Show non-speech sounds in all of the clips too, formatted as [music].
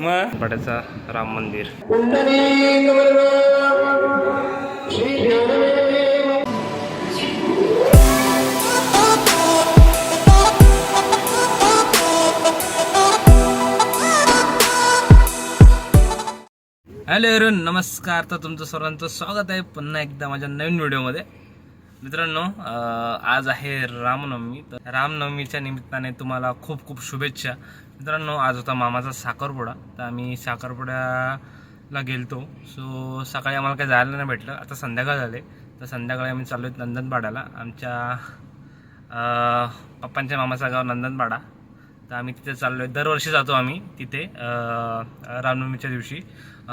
मग? राम मंदिर. हॅलो एरून नमस्कार तर तुमचं सर्वांचं स्वागत आहे पुन्हा एकदा माझ्या नवीन व्हिडिओमध्ये. मित्रांनो आज आहे रामनवमी. तर रामनवमीच्या निमित्ताने तुम्हाला खूप खूप शुभेच्छा. मित्रांनो आज होता मामाचा साखरपुडा. तर आम्ही साखरपुड्याला गेलतो. सो सकाळी आम्हाला काही जायला नाही भेटलं. आता संध्याकाळ झाले. तर संध्याकाळी आम्ही चाललो आहेत नंदनपाड्याला. आमच्या पप्पांच्या मामाचं गाव नंदनपाडा. तर आम्ही तिथे चाललो आहे दरवर्षी जातो आम्ही तिथे रामनवमीच्या दिवशी.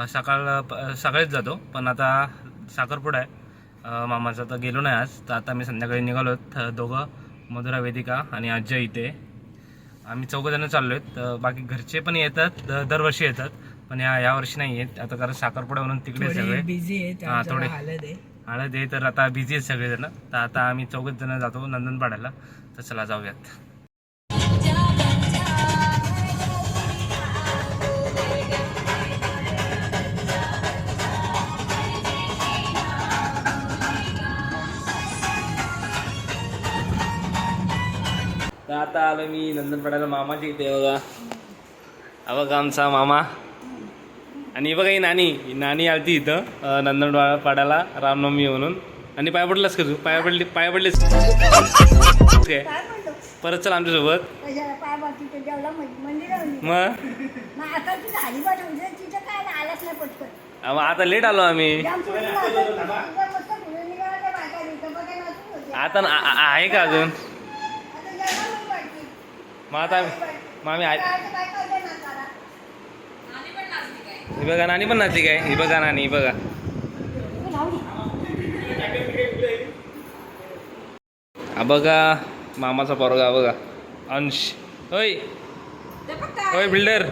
सकाळ प- सकाळीच जातो. पण आता साखरपुडा आहे. मामाचा तर गेलो नाही आज. तर आता आम्ही संध्याकाळी निघालो आहोत दोघं मधुरा वेदिका आणि अजय इथे. आम्ही चौघजणं चाललो आहेत तर बाकी घरचे पण येतात. दरवर्षी येतात. पण या यावर्षी नाही येत. आता कारण साखरपुडा म्हणून तिकडे सगळे. बिझी आहे हा, थोडे. हळद आहे तर आता बिझी आहेत सगळेजण. तर आता आम्ही चौघच जण जातो नंदनपाड्याला. तर चला जाऊयात. तर आता आलो मी नंदनपाड्याला मामाच्या इथे बघा. हा बघा आमचा मामा. आणि बघा ही नानी. ही नानी आलती इथं अं, नंदनपाड्याला रामनवमी म्हणून. आणि पाय पडलास का तू? पाय पडली पाय पडलीस. काय परत चल आमच्यासोबत. मग आता लेट आलो आम्ही. आता आहे का अजून? मग आता मग आम्ही आहे बघा नानी पण नाचली काय? ही बघा नानी बघा. हा बघा मामाचा पोरगा बघा. अंश. होय. होय बिल्डर.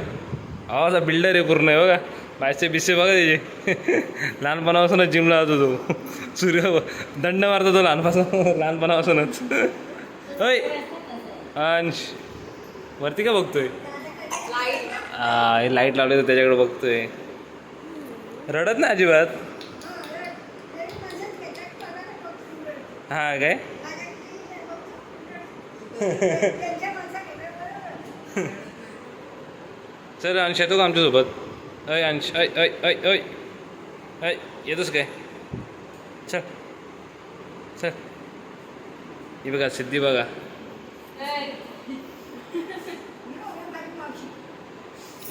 आवाजा बिल्डर आहे पूर्ण आहे बघा. बायचे बिसे बघा त्याचे. [laughs] लहानपणापासूनच जिम लावतो तो सूर्य दंड मारतो तो लहानपासून लहानपणापासूनच. होय. अंश. वरती का बघतोय? हा लाइट लावली तर त्याच्याकडे बघतोय. रडत ना अजिबात? हा काय. चल अंश येतो का आमच्यासोबत? अय अंश अय अय अय अय. अय येतोस काय? चल चल. ही बघा सिद्धी बघा.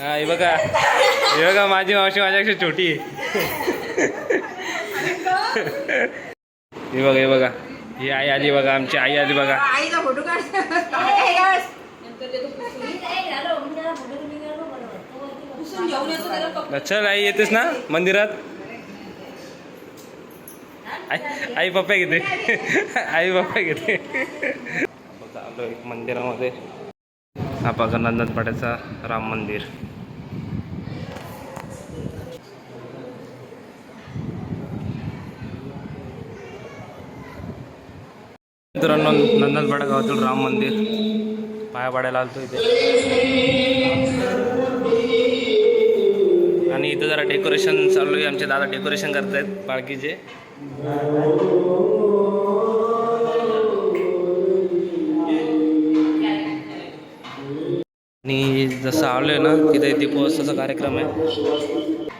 हा ही बघा. ही बघा माझी मावशी माझ्यापेक्षा छोटी आहे. ही बघा ही बघा. ही आई आली बघा आमची आई आली बघा. आईचा फोटो काढ. चल आई येतेस ना मंदिरात? आई आई पप्पा घेते. आई पप्पा घेते. आलो एक मंदिरामध्ये. हा बघा नंदनपाड्याचा राम मंदिर. मित्रांनो नंदनपाडा गावातील राम मंदिर. पाया पाडायला आलतो इथे. आणि इथं जरा डेकोरेशन चालू आहे. आमचे दादा डेकोरेशन करतायत पालखीचे आणि जसं आलोय ना तिथे दीपोत्सवाचा कार्यक्रम आहे.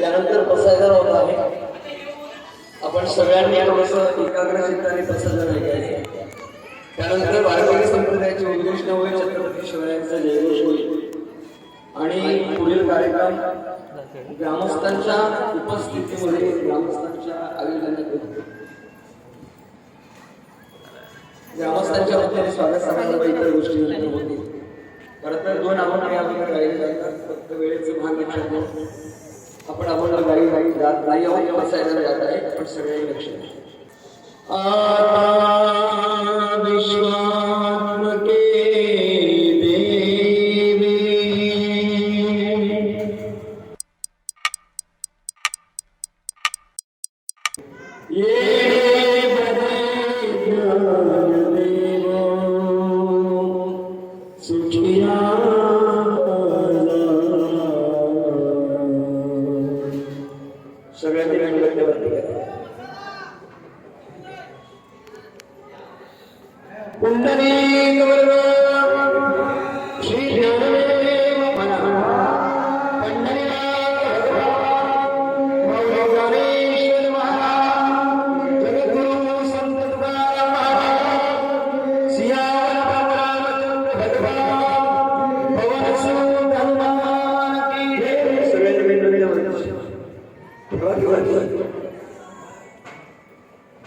यानंतर बसायचा होता. आहे आपण सगळ्यांनी थोडस एकाग्र चित्ताने बसायला ऐकायचं त्यानंतर वारकरी संप्रदायाचे उद्दिष्ट होईल छत्रपती शिवरायांचा जयघोष होईल आणि पुढील कार्यक्रम ग्रामस्थांच्या उपस्थितीमध्ये ग्रामस्थांच्या आयोजनात होईल. ग्रामस्थांच्या वतीने स्वागत समारंभ इतर गोष्टी होतील. खरं तर दोन आव्हाने या ठिकाणी राहिले जातात फक्त वेळेचं भान लक्षात आपण आपण गाई गाई जात नाही आहोत बसायला जात आहे पण सगळे लक्ष द्या. विश्वात्मके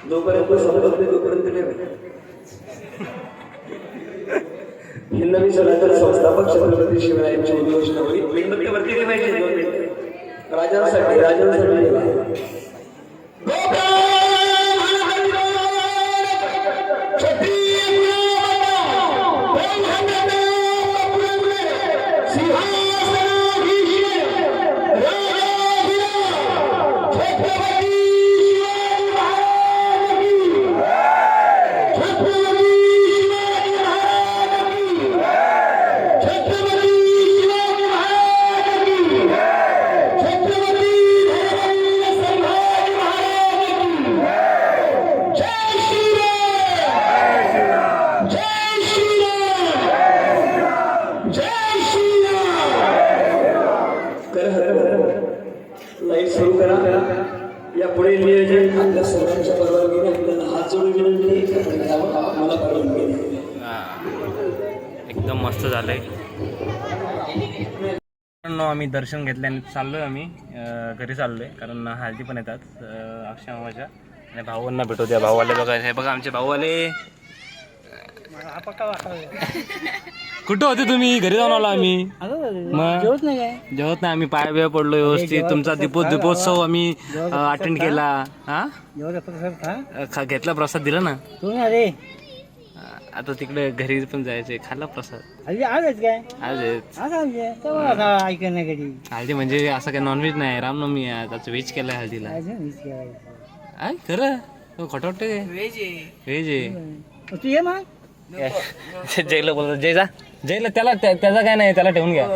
जोपर्यंत संपत नाही तोपर्यंत ठेवा हिंदवी सनातन संस्थापक छत्रपती शिवरायांची उद्घोषणावरी. मेणबत्तीवरती ठेवायची दोन मिनिटं. राजांसाठी राजांसाठी. एकदम मस्त झालंय मित्रांनो, आम्ही दर्शन घेतल्याने चाललोय आम्ही घरी चाललोय कारण हळदी पण येतात अं, अक्षय मामाच्या आणि भाऊंना भेटू द्या भाऊवाले बघा हे बघा आमचे भाऊवाले कुठं होते तुम्ही घरी जाऊन आलो आम्ही मग जेवत नाही जेवत नाही आम्ही पाय बिया पडलो व्यवस्थित तुमचा दीपो दीपोत्सव आम्ही अटेंड केला हा घेतला प्रसाद दिला ना आता तिकडे घरी पण जायचंय. खाल्ला प्रसाद. हल्ली आजच काय? आज आहेच. आज आमचे. तेव्हा आता ऐकत नाही कधी? हळदी म्हणजे असं काय नॉनव्हेज नाही. रामनवमी आहे आज. व्हेज केलाय हळदीला. करायचं. काय खरं? हो, खोटं व्हेज आहे. तू ये मग? [laughs] जयला बोलतो. जय जा जयला त्याला त्या- त्याचा काय नाही त्याला ठेवून घ्या.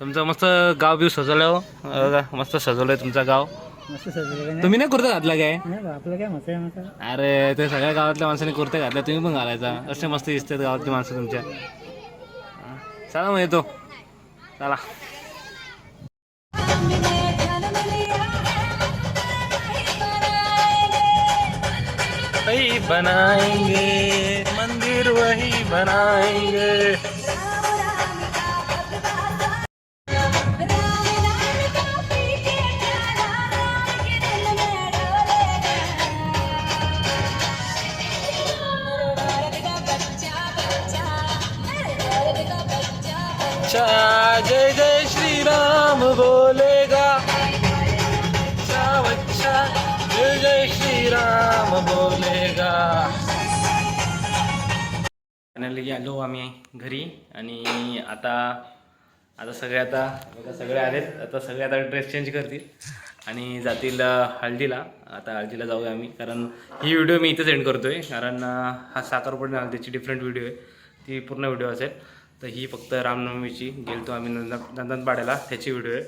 तुमचं मस्त गाव बिव सजवलं हो. बघा, मस्त सजवलंय तुमचं गाव. मस्त सजवलं का नाही? तुम्ही नाही कुर्ता घातला काय? नाही बा, आपलं काय मस्त आहे मस्त अरे ते सगळ्या गावातल्या माणसाने कुर्ते घातल्या तुम्ही पण घालायचा. असे मस्त दिसतात गावातली माणसं तुमच्या. हा. चला मग येतो. चला. बनाएंगे मंदिर वही बनाएंगे. अच्छा जय जय श्री राम बोलेगा। अच्छा बच्चा जय जय श्री राम बोलेगा। फायनली आलो आम्ही घरी आणि आता आता सगळे आता बघा सगळे आलेत. आता सगळे आता ड्रेस चेंज करतील आणि जातील हळदीला. आता हळदीला जाऊया आम्ही कारण ही व्हिडिओ मी इथेच एंड करतोय. कारण हा साखरपुडा हळदीची डिफरंट व्हिडिओ आहे. ती पूर्ण व्हिडिओ असेल. तर ही फक्त रामनवमीची गेलतो आम्ही नंदन नंदनपाड्याला त्याची व्हिडिओ आहे.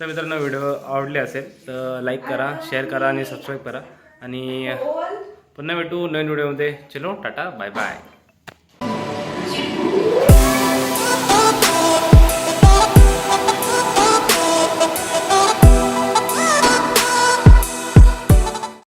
तर मित्रांनो व्हिडिओ आवडले असेल तर लाईक करा शेअर करा आणि सबस्क्राईब करा. आणि पुन्हा भेटू नवीन व्हिडिओमध्ये. चलो टाटा बाय बाय